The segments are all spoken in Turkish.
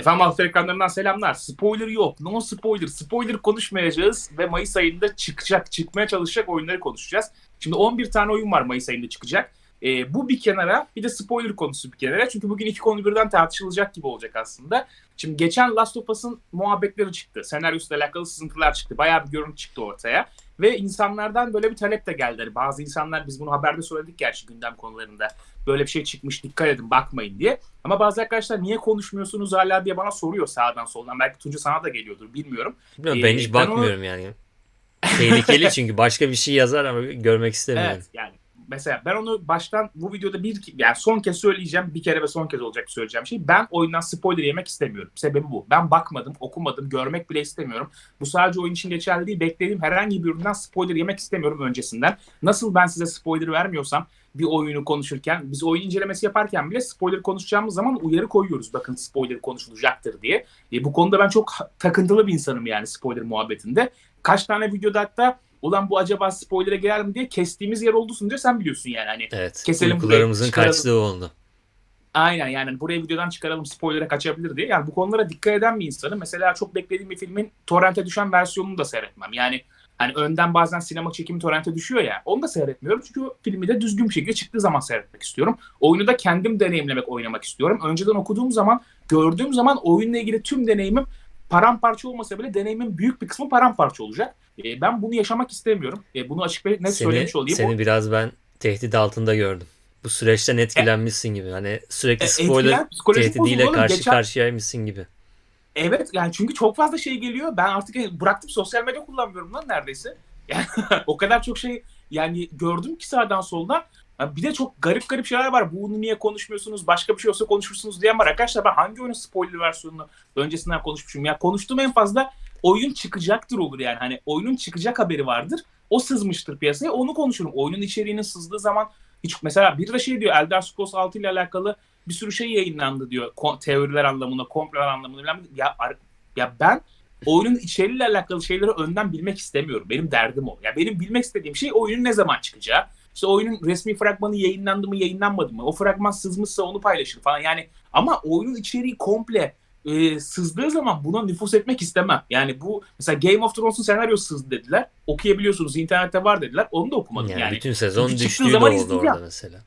Efendim alt ekranlarından selamlar. Spoiler yok. No spoiler. Spoiler konuşmayacağız ve Mayıs ayında çıkacak, çıkmaya çalışacak oyunları konuşacağız. Şimdi 11 tane oyun var Mayıs ayında çıkacak. Ee, bu bir kenara bir de spoiler konusu bir kenara. Çünkü bugün iki konu birden tartışılacak gibi olacak aslında. Şimdi geçen Last of Us'ın muhabbetleri çıktı. Senaryosuyla alakalı sızıntılar çıktı. Bayağı bir görüntü çıktı ortaya. Ve insanlardan böyle bir talep de geldi. Hani bazı insanlar biz bunu haberde söyledik gerçi gündem konularında. Böyle bir şey çıkmış dikkat edin bakmayın diye. Ama bazı arkadaşlar niye konuşmuyorsunuz hala diye bana soruyor sağdan soldan. Belki Tuncu sana da geliyordur bilmiyorum. Bilmiyorum, Ee, ben hiç ben onu- bakmıyorum yani. Tehlikeli çünkü başka bir şey yazar ama görmek istemiyorum. Evet yani mesela ben onu baştan bu videoda bir yani son kez söyleyeceğim bir kere ve son kez olacak söyleyeceğim şey ben oyundan spoiler yemek istemiyorum. Sebebi bu. Ben bakmadım, okumadım, görmek bile istemiyorum. Bu sadece oyun için geçerli değil. Beklediğim herhangi bir üründen spoiler yemek istemiyorum öncesinden. Nasıl ben size spoiler vermiyorsam bir oyunu konuşurken biz oyun incelemesi yaparken bile spoiler konuşacağımız zaman uyarı koyuyoruz. Bakın spoiler konuşulacaktır diye. E, bu konuda ben çok takıntılı bir insanım yani spoiler muhabbetinde. Kaç tane videoda hatta ulan bu acaba spoiler'e girer mi diye kestiğimiz yer oldusun diyor sen biliyorsun yani hani. Evet. Keselim uykularımızın kaçtığı oldu. Aynen yani buraya videodan çıkaralım spoiler'e kaçabilir diye. Yani bu konulara dikkat eden bir insanım. Mesela çok beklediğim bir filmin torrente düşen versiyonunu da seyretmem. Yani hani önden bazen sinema çekimi torrente düşüyor ya. Onu da seyretmiyorum. Çünkü o filmi de düzgün bir şekilde çıktığı zaman seyretmek istiyorum. Oyunu da kendim deneyimlemek, oynamak istiyorum. Önceden okuduğum zaman, gördüğüm zaman oyunla ilgili tüm deneyimim paramparça olmasa bile deneyimin büyük bir kısmı paramparça olacak. E, ben bunu yaşamak istemiyorum. E, bunu açık ve net Seni, söylemiş olayım. seni O- biraz ben tehdit altında gördüm. Bu süreçten etkilenmişsin gibi. Hani sürekli E, spoiler tehdidiyle karşı Geçen- karşıyaymışsın gibi. Evet yani çünkü çok fazla şey geliyor. Ben artık bıraktım sosyal medya kullanmıyorum lan neredeyse. Yani o kadar çok şey yani gördüm ki sağdan soldan. Ya Bir de çok garip garip şeyler var. Bunu niye konuşmuyorsunuz? Başka bir şey olsa konuşursunuz diyen var. Arkadaşlar ben hangi oyunun spoiler versiyonunu öncesinden konuşmuşum? Ya konuştuğum en fazla oyun çıkacaktır olur yani. Hani oyunun çıkacak haberi vardır. O sızmıştır piyasaya. Onu konuşurum. Oyunun içeriğinin sızdığı zaman hiç mesela bir de şey diyor Elder Scrolls 6 ile alakalı bir sürü şey yayınlandı diyor. Ko- teoriler anlamında, komplolar anlamında. Ya, ya ben oyunun içeriğiyle alakalı şeyleri önden bilmek istemiyorum. Benim derdim o. Ya benim bilmek istediğim şey oyunun ne zaman çıkacağı. İşte oyunun resmi fragmanı yayınlandı mı, yayınlanmadı mı? O fragman sızmışsa onu paylaşır falan. Yani ama oyunun içeriği komple e, sızdığı zaman buna nüfus etmek istemem. Yani bu mesela Game of Thrones'un senaryosu sızdı dediler. Okuyabiliyorsunuz, internette var dediler. Onu da okumadım Yani, yani. bütün sezon Çünkü düştüğü de zaman oldu izleyeceğim. orada mesela.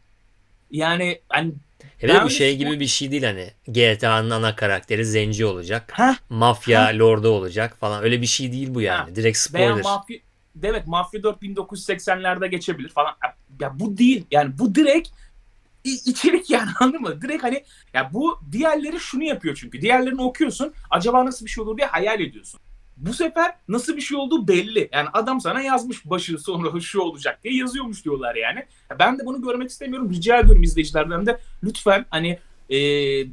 Yani hani Hele de Ben bu şey gibi bir şey değil hani GTA'nın ana karakteri zenci olacak. Heh. Mafya lordu olacak falan. Öyle bir şey değil bu yani. Ha. Direkt Veya spoiler. Mafya, evet Mafya 4 1980'lerde geçebilir falan. Ya bu değil. Yani bu direkt içerik yani anladın mı? Direkt hani ya bu diğerleri şunu yapıyor çünkü. Diğerlerini okuyorsun. Acaba nasıl bir şey olur diye hayal ediyorsun. Bu sefer nasıl bir şey olduğu belli. Yani adam sana yazmış başı sonra şu olacak diye yazıyormuş diyorlar yani. Ya Ben de bunu görmek istemiyorum. Rica ediyorum izleyicilerden de lütfen hani e,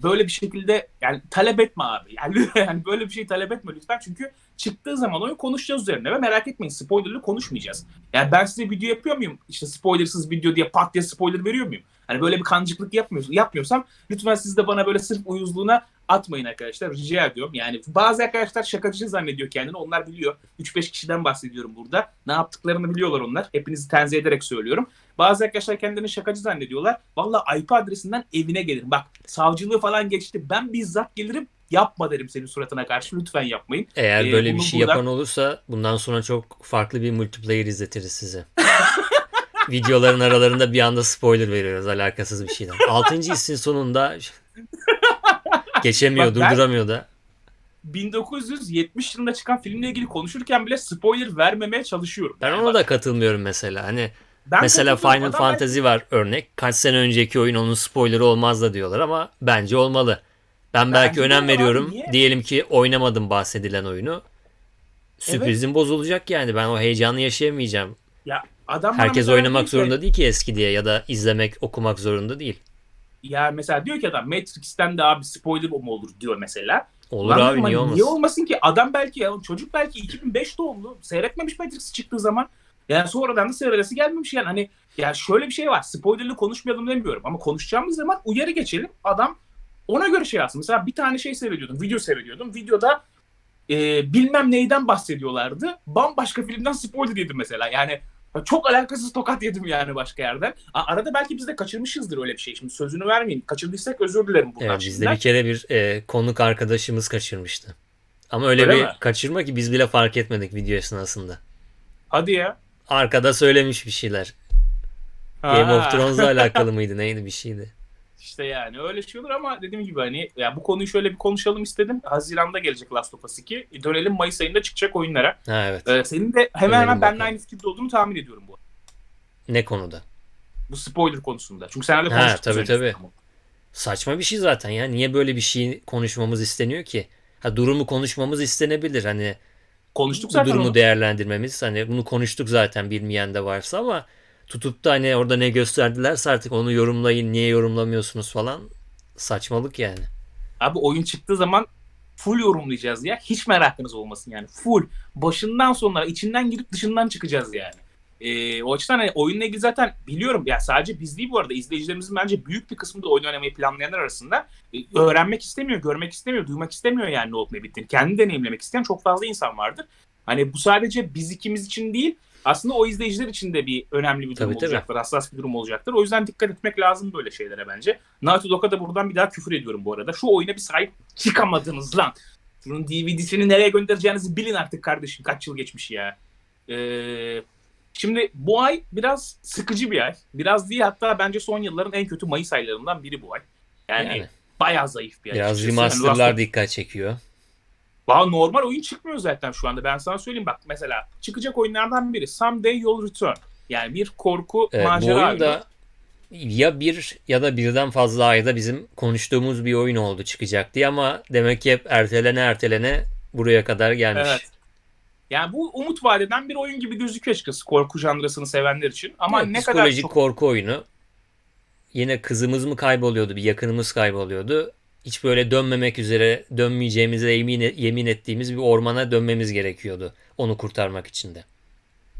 böyle bir şekilde yani talep etme abi. Yani, yani böyle bir şey talep etme lütfen. Çünkü çıktığı zaman oyun konuşacağız üzerine ve merak etmeyin spoilerlı konuşmayacağız. Yani ben size video yapıyor muyum? İşte spoilersız video diye pat diye spoiler veriyor muyum? Hani böyle bir kancıklık yapmıyorsun, yapmıyorsam lütfen siz de bana böyle sırf uyuzluğuna atmayın arkadaşlar. Rica ediyorum. Yani bazı arkadaşlar şakacı zannediyor kendini. Onlar biliyor. 3-5 kişiden bahsediyorum burada. Ne yaptıklarını biliyorlar onlar. Hepinizi tenzih ederek söylüyorum. Bazı arkadaşlar kendilerini şakacı zannediyorlar. Valla IP adresinden evine gelirim. Bak savcılığı falan geçti. Ben bizzat gelirim. Yapma derim senin suratına karşı. Lütfen yapmayın. Eğer Ee, böyle bir şey buradan- yapan olursa bundan sonra çok farklı bir multiplayer izletiriz size. Videoların aralarında bir anda spoiler veriyoruz alakasız bir şeyden. Altıncı hissin sonunda geçemiyor, Bak ben- durduramıyor da. 1970 yılında çıkan filmle ilgili konuşurken bile spoiler vermemeye çalışıyorum. Ben Yani ona bak, da katılmıyorum mesela. Hani ben mesela katılıyorum. Final Adam Fantasy var örnek. Kaç sene önceki oyun onun spoilerı olmaz da diyorlar ama bence olmalı. Ben belki Bence de önem veriyorum. niye? Diyelim ki oynamadım bahsedilen oyunu. Sürprizim bozulacak yani. Ben o heyecanı yaşayamayacağım. Ya adam Herkes oynamak ki- zorunda değil ki eski diye ya da izlemek, okumak zorunda değil. Ya mesela diyor ki adam Matrix'ten de abi spoiler mu olur diyor mesela. Olur Lan abi niye hani olmasın? Niye olmasın ki? Adam belki ya çocuk belki 2005 doğumlu. Seyretmemiş Matrix çıktığı zaman. Yani sonradan da seyredesi gelmemiş yani. Hani ya şöyle bir şey var. Spoilerlı konuşmayalım demiyorum ama konuşacağımız zaman uyarı geçelim. Adam ona göre şey yazsın. Mesela bir tane şey seyrediyordum. Video seyrediyordum. Videoda e, bilmem neyden bahsediyorlardı. Bambaşka filmden spoiler yedim mesela. Yani Çok alakasız tokat yedim yani başka yerden. Arada belki biz de kaçırmışızdır öyle bir şey. Şimdi sözünü vermeyeyim. Kaçırdıysak özür dilerim buradan Evet, bizde bir kere bir e, konuk arkadaşımız kaçırmıştı. Ama öyle, Öyle bir mi? kaçırma ki biz bile fark etmedik video esnasında. Hadi ya. Arkada söylemiş bir şeyler. Game Ha. of Thrones'la alakalı mıydı neydi bir şeydi. İşte yani öyle şey olur ama dediğim gibi hani ya bu konuyu şöyle bir konuşalım istedim. Haziran'da gelecek Last of Us 2. E, Dönelim Mayıs ayında çıkacak oyunlara. Ha evet. Ee, senin de hemen Dönelim hemen benimle bakalım. aynı fikirde olduğunu tahmin ediyorum bu. Ne konuda? Bu spoiler konusunda. Çünkü senle Ha, konuştuk. tabii, tabii. Saçma bir şey zaten ya. Niye böyle bir şey konuşmamız isteniyor ki? Ha durumu konuşmamız istenebilir. Hani Konuştuk bu zaten durumu onu. değerlendirmemiz. Hani bunu konuştuk zaten bilmeyen de varsa ama tutup da hani orada ne gösterdilerse artık onu yorumlayın. Niye yorumlamıyorsunuz falan. Saçmalık yani. Abi oyun çıktığı zaman full yorumlayacağız ya. Hiç merakınız olmasın yani. Full. Başından sonuna içinden girip dışından çıkacağız yani. Ee, o açıdan hani oyunla ilgili zaten biliyorum ya sadece biz değil bu arada izleyicilerimizin bence büyük bir kısmı da oyun oynamayı planlayanlar arasında e, öğrenmek istemiyor, görmek istemiyor, duymak istemiyor yani ne olup ne bittiğini. Kendi deneyimlemek isteyen çok fazla insan vardır. Hani bu sadece biz ikimiz için değil aslında o izleyiciler için de bir önemli bir durum Tabii, tabii. olacaktır. Hassas bir durum olacaktır. O yüzden dikkat etmek lazım böyle şeylere bence. Naughty Dog'a da buradan bir daha küfür ediyorum bu arada. Şu oyuna bir sahip çıkamadınız lan. Şunun DVD'sini nereye göndereceğinizi bilin artık kardeşim. Kaç yıl geçmiş ya. Ee, şimdi bu ay biraz sıkıcı bir ay. Biraz değil hatta bence son yılların en kötü Mayıs aylarından biri bu ay. Yani, Yani. bayağı zayıf bir ay. Biraz açıkçası. Yani remasterlar of- dikkat çekiyor. Valla normal oyun çıkmıyor zaten şu anda. Ben sana söyleyeyim bak mesela çıkacak oyunlardan biri Someday You'll Return. Yani bir korku Evet, bu macera oyun oyunu. da ya bir ya da birden fazla ayda bizim konuştuğumuz bir oyun oldu çıkacak diye ama demek ki hep ertelene ertelene buraya kadar gelmiş. Evet. Yani bu umut vadeden bir oyun gibi gözüküyor açıkçası korku janrasını sevenler için. Ama Evet, ne kadar psikolojik çok korku oyunu. Yine kızımız mı kayboluyordu, bir yakınımız kayboluyordu. Hiç böyle dönmemek üzere, dönmeyeceğimize yemin, yemin ettiğimiz bir ormana dönmemiz gerekiyordu. Onu kurtarmak için de.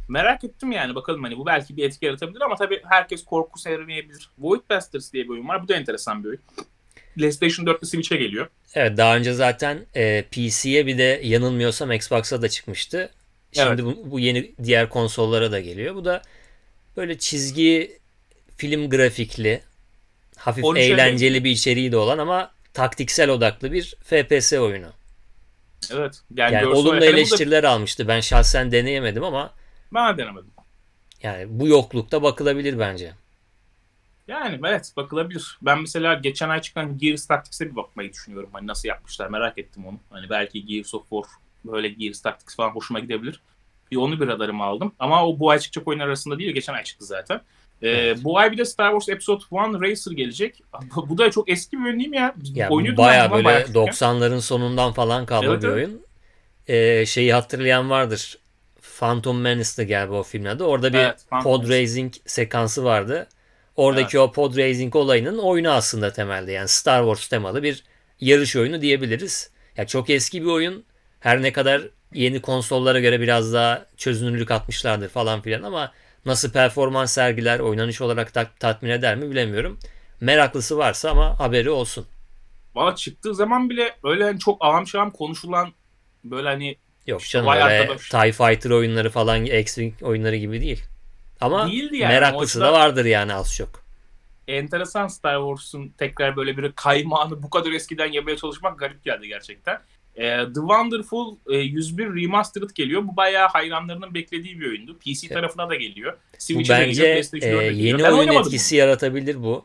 merak ettim yani bakalım hani bu belki bir etki yaratabilir ama tabii herkes korku sevmeyebilir. Void Bastards diye bir oyun var. Bu da enteresan bir oyun. PlayStation 4'te Switch'e geliyor. Evet daha önce zaten e, PC'ye bir de yanılmıyorsam Xbox'a da çıkmıştı. Şimdi Evet. bu, bu yeni diğer konsollara da geliyor. Bu da böyle çizgi film grafikli, hafif eğlenceli bir içeriği de olan ama taktiksel odaklı bir FPS oyunu. Evet. Yani, Yani olumlu bu da- eleştiriler almıştı. Ben şahsen deneyemedim ama Ben de denemedim. yani bu yoklukta bakılabilir bence. Yani evet bakılabilir. Ben mesela geçen ay çıkan Gears Tactics'e bir bakmayı düşünüyorum. Hani nasıl yapmışlar merak ettim onu. Hani belki Gears of War böyle Gears Tactics falan hoşuma gidebilir. Bir onu bir radarıma aldım. Ama o bu ay çıkacak oyunlar arasında değil. Geçen ay çıktı zaten. Ee, Evet. Bu ay bir de Star Wars Episode 1 Racer gelecek. Bu- da çok eski bir oyun değil mi ya? Ya Oynuyordum ben baya bundan böyle bayağı küçükken. 90'ların sonundan falan kalma Evet, bir evet. oyun. Ee, şeyi hatırlayan vardır. Phantom Menace'dı galiba o filmin adı. Orada bir Evet, pod racing sekansı vardı. Oradaki o pod racing olayının oyunu aslında temelde. Yani Star Wars temalı bir yarış oyunu diyebiliriz. Ya çok eski bir oyun. Her ne kadar yeni konsollara göre biraz daha çözünürlük atmışlardır falan filan ama nasıl performans sergiler, oynanış olarak ta- tatmin eder mi bilemiyorum. Meraklısı varsa ama haberi olsun. Valla çıktığı zaman bile öyle hani çok ağam şaham konuşulan böyle hani Yok İşte canım öyle. TIE Fighter oyunları falan X-Wing oyunları gibi değil. Ama Değildi yani. meraklısı da vardır yani az çok. enteresan Star Wars'un tekrar böyle bir kaymağını bu kadar eskiden yemeye çalışmak garip geldi gerçekten. Ee, The Wonderful e, 101 Remastered geliyor. Bu bayağı hayranlarının beklediği bir oyundu. PC Evet. tarafına da geliyor. Switch'e de geliyor, e, 4'e geliyor. yeni Ben oyun etkisi yaratabilir bu.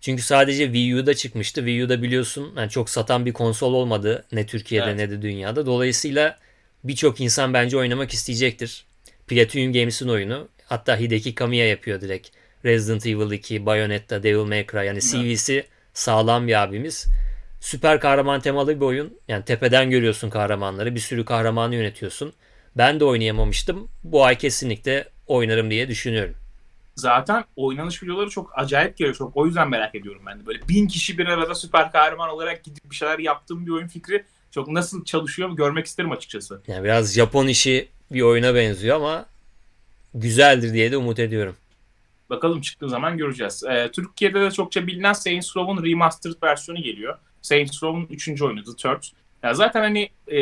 Çünkü sadece Wii U'da çıkmıştı. Wii U'da biliyorsun yani çok satan bir konsol olmadı ne Türkiye'de Evet. ne de dünyada. Dolayısıyla birçok insan bence oynamak isteyecektir. Platinum Games'in oyunu. Hatta Hideki Kamiya yapıyor direkt. Resident Evil 2, Bayonetta, Devil May Cry. Yani CV'si sağlam bir abimiz. Süper kahraman temalı bir oyun. Yani tepeden görüyorsun kahramanları. Bir sürü kahramanı yönetiyorsun. Ben de oynayamamıştım. Bu ay kesinlikle oynarım diye düşünüyorum. Zaten oynanış videoları çok acayip geliyor. Çok. O yüzden merak ediyorum ben de. Böyle bin kişi bir arada süper kahraman olarak gidip bir şeyler yaptığım bir oyun fikri çok nasıl çalışıyor görmek isterim açıkçası. Yani biraz Japon işi bir oyuna benziyor ama güzeldir diye de umut ediyorum. Bakalım çıktığı zaman göreceğiz. Ee, Türkiye'de de çokça bilinen Saints Row'un remastered versiyonu geliyor. Saints Row'un 3. oyunu The Third. Ya zaten hani e,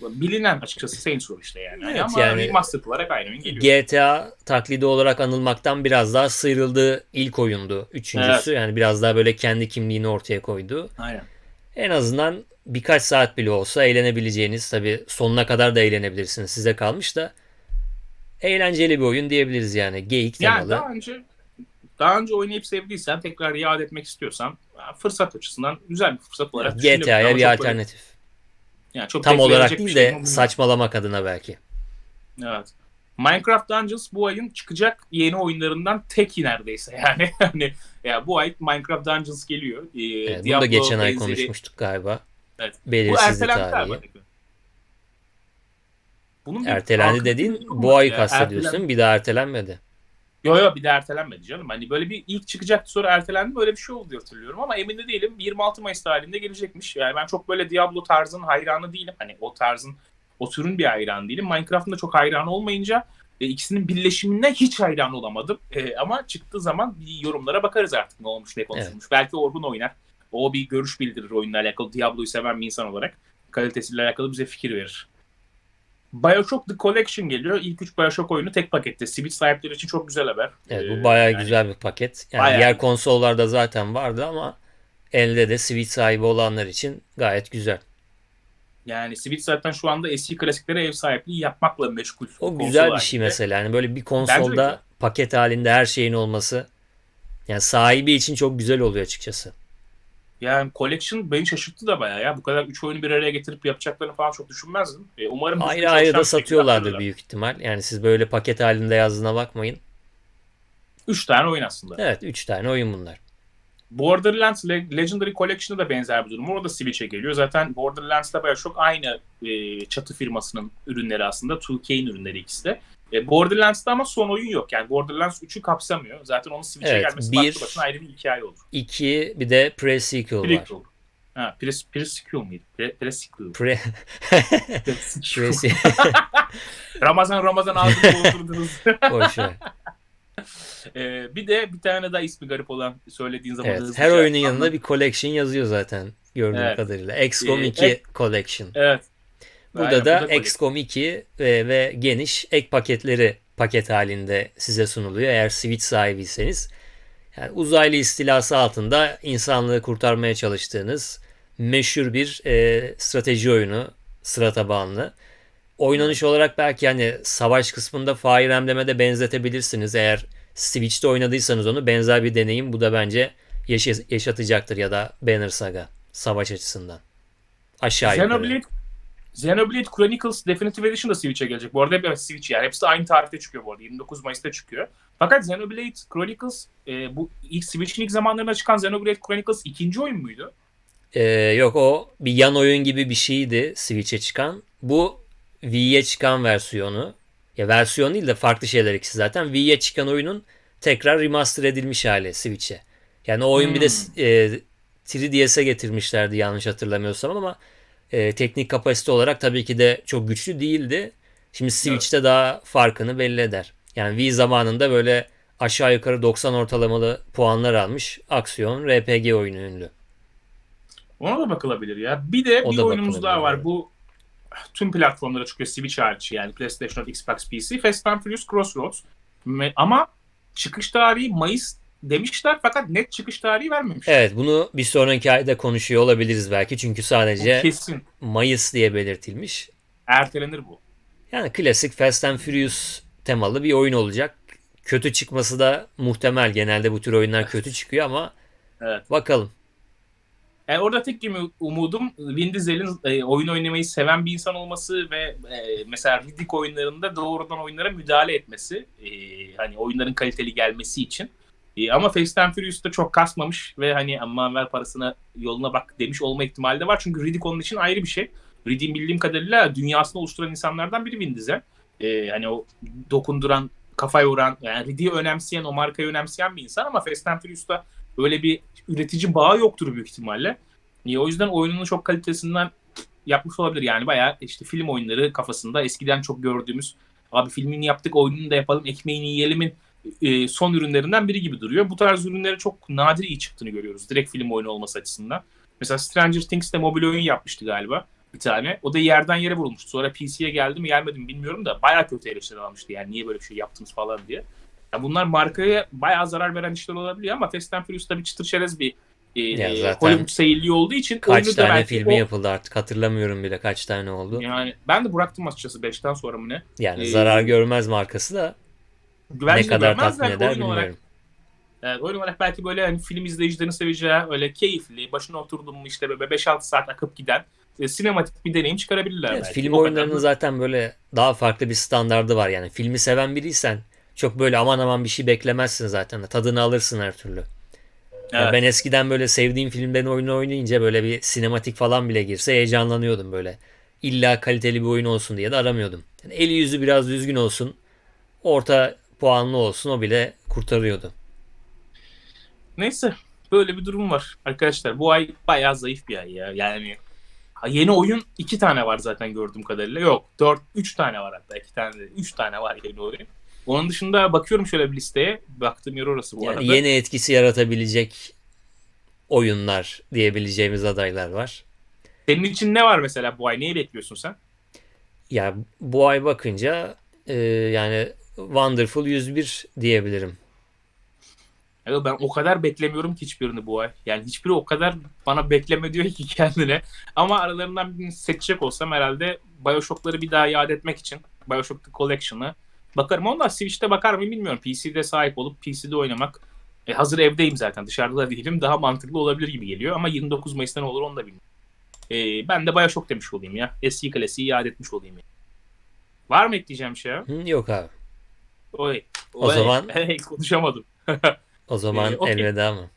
bilinen açıkçası Saints Row işte yani. Evet, Ama yani- remaster olarak aynı oyun geliyor. GTA taklidi olarak anılmaktan biraz daha sıyrıldığı ilk oyundu. Üçüncüsü Evet. yani biraz daha böyle kendi kimliğini ortaya koydu. Aynen. En azından birkaç saat bile olsa eğlenebileceğiniz tabi sonuna kadar da eğlenebilirsiniz. Size kalmış da eğlenceli bir oyun diyebiliriz yani. Geyik Yani temalı. daha önce daha önce oynayıp sevdiysen tekrar iade etmek istiyorsan fırsat açısından güzel bir fırsat olarak düşünülebilir. GTA'ya bir çok böyle- alternatif. yani çok Tam olarak değil şey de mi? saçmalamak adına belki. Evet. Minecraft Dungeons bu ayın çıkacak yeni oyunlarından teki neredeyse yani. Hani ya bu ay Minecraft Dungeons geliyor. Ee, Evet, bunu da Diablo geçen ay benzeri- konuşmuştuk galiba. Evet. Bu Belirsizli ertelendi tarihi. Bunun Ertelendi dediğin bu ayı kastediyorsun. Bir daha ertelenmedi. Yo yo bir de ertelenmedi canım. Hani böyle bir ilk çıkacaktı sonra ertelendi böyle bir şey oldu diye hatırlıyorum ama emin de değilim. 26 Mayıs tarihinde gelecekmiş. Yani ben çok böyle Diablo tarzının hayranı değilim. Hani o tarzın o türün bir hayranı değilim. Minecraft'ın da çok hayranı olmayınca e, ikisinin birleşiminden hiç hayran olamadım. E, ama çıktığı zaman bir yorumlara bakarız artık ne olmuş ne konuşulmuş. Belki Orhun oynar. O bir görüş bildirir oyunla alakalı. Diablo'yu seven bir insan olarak kalitesiyle alakalı bize fikir verir. Bioshock The Collection geliyor. İlk üç Bioshock oyunu tek pakette. Switch sahipleri için çok güzel haber. Evet, Ee, bu bayağı yani güzel bir paket. Yani bayağı. diğer konsollarda zaten vardı ama elde de Switch sahibi olanlar için gayet güzel. Yani Switch zaten şu anda eski klasiklere ev sahipliği yapmakla meşgul. O güzel bir şey halinde. mesela. Yani böyle bir konsolda paket halinde her şeyin olması yani sahibi için çok güzel oluyor açıkçası. Yani Collection beni şaşırttı da bayağı ya. Bu kadar üç oyunu bir araya getirip yapacaklarını falan çok düşünmezdim. E, umarım Ayrı ayrı da satıyorlardır büyük ihtimal. Yani siz böyle paket halinde yazdığına bakmayın. Üç tane oyun aslında. Evet 3 tane oyun bunlar. Borderlands Le- Legendary Collection'da da benzer bir durum. Orada Switch'e geliyor. Zaten Borderlands'da bayağı çok aynı e, çatı firmasının ürünleri aslında. 2K'in ürünleri ikisi de. E, Borderlands'da ama son oyun yok. Yani Borderlands 3'ü kapsamıyor. Zaten onun Switch'e Evet, gelmesi bir- başlı başına ayrı bir hikaye olur. 2 bir de pre-sequel var. Prequel. Ha, pre- pre-sequel miydi? Pre- Pre-sequel. Pre, Pre-sequel. pre Ramazan Ramazan ağzını doldurdunuz. Boş ver. Ee, bir de bir tane daha ismi garip olan söylediğin zaman Evet, her oyunun anlat. yanında bir collection yazıyor zaten gördüğüm Evet. kadarıyla. XCOM Ee, 2 ek- Collection. Evet. Burada Aynen, da. XCOM 2 ve, ve geniş ek paketleri paket halinde size sunuluyor eğer Switch sahibiyseniz. Yani uzaylı istilası altında insanlığı kurtarmaya çalıştığınız meşhur bir e, strateji oyunu sıra tabanlı. Oynanış olarak belki hani savaş kısmında Fire Emblem'e de benzetebilirsiniz. Eğer Switch'te oynadıysanız onu benzer bir deneyim bu da bence yaşa- yaşatacaktır ya da Banner Saga savaş açısından. Aşağı yukarı. Xenoblade, Xenoblade Chronicles Definitive Edition da Switch'e gelecek. Bu arada hep evet, Switch yani. Hepsi de aynı tarihte çıkıyor bu arada. 29 Mayıs'ta çıkıyor. Fakat Xenoblade Chronicles e, bu ilk Switch'in ilk zamanlarında çıkan Xenoblade Chronicles ikinci oyun muydu? Ee, yok o bir yan oyun gibi bir şeydi Switch'e çıkan. Bu Wii'ye çıkan versiyonu. Ya versiyon değil de farklı şeyler ikisi zaten. Wii'ye çıkan oyunun tekrar remaster edilmiş hali Switch'e. Yani o oyun bir de Hmm. e, 3DS'e getirmişlerdi yanlış hatırlamıyorsam ama e, teknik kapasite olarak tabii ki de çok güçlü değildi. Şimdi Switch'te daha farkını belli eder. Yani Wii zamanında böyle aşağı yukarı 90 ortalamalı puanlar almış aksiyon RPG oyunu ünlü. Ona da bakılabilir ya. Bir de O bir da oyunumuz daha var. evet. Bu tüm platformlara çıkıyor Switch hariç yani PlayStation, Xbox, PC. Fast and Furious Crossroads. Ama çıkış tarihi Mayıs demişler fakat net çıkış tarihi vermemişler. Evet bunu bir sonraki ayda konuşuyor olabiliriz belki. Çünkü Bu sadece kesin. Mayıs diye belirtilmiş. Ertelenir bu. Yani klasik Fast and Furious temalı bir oyun olacak. Kötü çıkması da muhtemel. Genelde bu tür oyunlar kötü çıkıyor ama Evet. bakalım. Yani orada tek gibi umudum Vin Diesel'in e, oyun oynamayı seven bir insan olması ve e, mesela Riddick oyunlarında doğrudan oyunlara müdahale etmesi. E, hani oyunların kaliteli gelmesi için. E, ama Fast and Furious'ta çok kasmamış ve hani aman ver parasına yoluna bak demiş olma ihtimali de var. Çünkü Riddick onun için ayrı bir şey. Riddick'in bildiğim kadarıyla dünyasını oluşturan insanlardan biri Vin Diesel. E, hani o dokunduran, kafaya vuran, yani Riddick'i önemseyen, o markayı önemseyen bir insan ama Fast and Furious'ta öyle bir üretici bağı yoktur büyük ihtimalle. E, o yüzden oyununu çok kalitesinden yapmış olabilir. Yani bayağı işte film oyunları kafasında eskiden çok gördüğümüz abi filmini yaptık oyununu da yapalım ekmeğini yiyelimin e, son ürünlerinden biri gibi duruyor. Bu tarz ürünlerin çok nadir iyi çıktığını görüyoruz. Direkt film oyunu olması açısından. Mesela Stranger Things de mobil oyun yapmıştı galiba. bir tane. O da yerden yere vurulmuştu. Sonra PC'ye geldi mi gelmedi mi bilmiyorum da bayağı kötü eleştiri almıştı. Yani niye böyle bir şey yaptınız falan diye. Ya bunlar markaya bayağı zarar veren işler olabiliyor ama Fast and Furious tabii çıtır çerez bir e, Ya Hollywood seyirliği olduğu için Kaç tane filmi o- yapıldı artık hatırlamıyorum bile kaç tane oldu. Yani ben de bıraktım açıkçası 5'ten sonra mı ne? Yani Ee, zarar görmez markası da Güvence ne de kadar tatmin eder oyun olarak. bilmiyorum. Evet, oyun olarak belki böyle hani film izleyicilerin seveceği öyle keyifli, başına oturdum mu işte böyle 5-6 saat akıp giden e, sinematik bir deneyim çıkarabilirler Evet, belki. film O kadar oyunlarının da- zaten böyle daha farklı bir standardı var yani. Filmi seven biriysen çok böyle aman aman bir şey beklemezsin zaten. Tadını alırsın her türlü. Ya Evet. ben eskiden böyle sevdiğim filmlerin oyunu oynayınca böyle bir sinematik falan bile girse heyecanlanıyordum böyle. İlla kaliteli bir oyun olsun diye de aramıyordum. Yani eli yüzü biraz düzgün olsun, orta puanlı olsun o bile kurtarıyordu. Neyse böyle bir durum var arkadaşlar. Bu ay bayağı zayıf bir ay ya. Yani yeni oyun iki tane var zaten gördüğüm kadarıyla. Yok dört, üç tane var hatta iki tane değil. Üç tane var yeni oyun. Onun dışında bakıyorum şöyle bir listeye. Baktığım yer orası bu Yani arada. yeni etkisi yaratabilecek oyunlar diyebileceğimiz adaylar var. Senin için ne var mesela bu ay? Neyi bekliyorsun sen? Ya bu ay bakınca e, yani Wonderful 101 diyebilirim. Ya ben o kadar beklemiyorum ki hiçbirini bu ay. Yani hiçbiri o kadar bana bekleme diyor ki kendine. Ama aralarından birini seçecek olsam herhalde Bioshock'ları bir daha yad etmek için Bioshock The Collection'ı bakarım. Onlar Switch'te bakar mıyım bilmiyorum. PC'de sahip olup PC'de oynamak. E, hazır evdeyim zaten dışarıda da değilim. Daha mantıklı olabilir gibi geliyor. Ama 29 Mayıs'ta ne olur onu da bilmiyorum. E, ben de Bioshock demiş olayım ya. Eski klasiği yad etmiş olayım ya. Var mı ekleyeceğim şey yok abi. Oy. O Oy. zaman- Hey, konuşamadım. O zaman Ee, okey. elveda mı?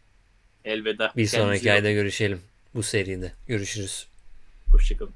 Elveda. Bir Kendinize sonraki iyi ayda görüşelim bu seride. Görüşürüz. bakın. Hoşçakalın.